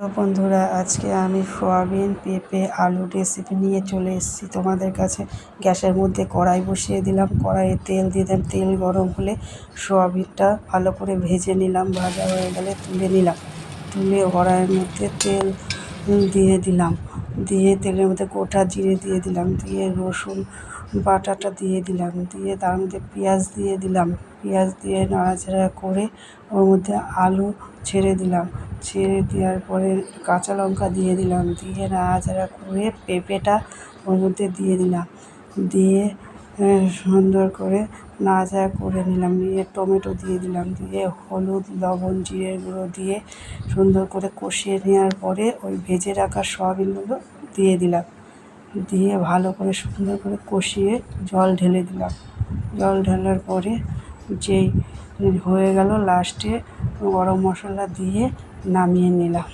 বন্ধুরা, আজকে আমি সোয়াবিন, পেঁপে, আলু রেসিপি নিয়ে চলে এসেছি তোমাদের কাছে। গ্যাসের মধ্যে কড়াই বসিয়ে দিলাম। কড়াইয়ে তেল দিয়ে দিলাম। তেল গরম হলে সোয়াবিনটা ভালো করে ভেজে নিলাম। ভাজা হয়ে গেলে তুলে নিলাম। তুলে কড়াইয়ের মধ্যে তেল দিয়ে দিলাম। দিয়ে তেলের মধ্যে গোটা জিরে দিয়ে দিলাম। দিয়ে রসুন বাটাটা দিয়ে দিলাম। দিয়ে তার মধ্যে পেঁয়াজ দিয়ে দিলাম। পেঁয়াজ দিয়ে নাড়াচাড়া করে ওর মধ্যে আলু ছেড়ে দিলাম। ছেড়ে দেওয়ার পরে কাঁচা লঙ্কা দিয়ে দিলাম। দিয়ে নাড়াচাড়া করে পেঁপেটা ওর মধ্যে দিয়ে দিলাম। দিয়ে সুন্দর করে নাড়াচাড়া করে নিলাম। নিয়ে টমেটো দিয়ে দিলাম। দিয়ে হলুদ, লবণ জিরে গুঁড়ো দিয়ে সুন্দর করে কষিয়ে নেওয়ার পরে ওই ভেজে রাখা সয়াবিনগুলো দিয়ে দিলাম। দিয়ে ভালো করে সুন্দর করে কষিয়ে জল ঢেলে দিলাম। জল ঢালার পরে যেই হয়ে গেল লাস্টে গরম মশলা দিয়ে নামিয়ে নিলাম।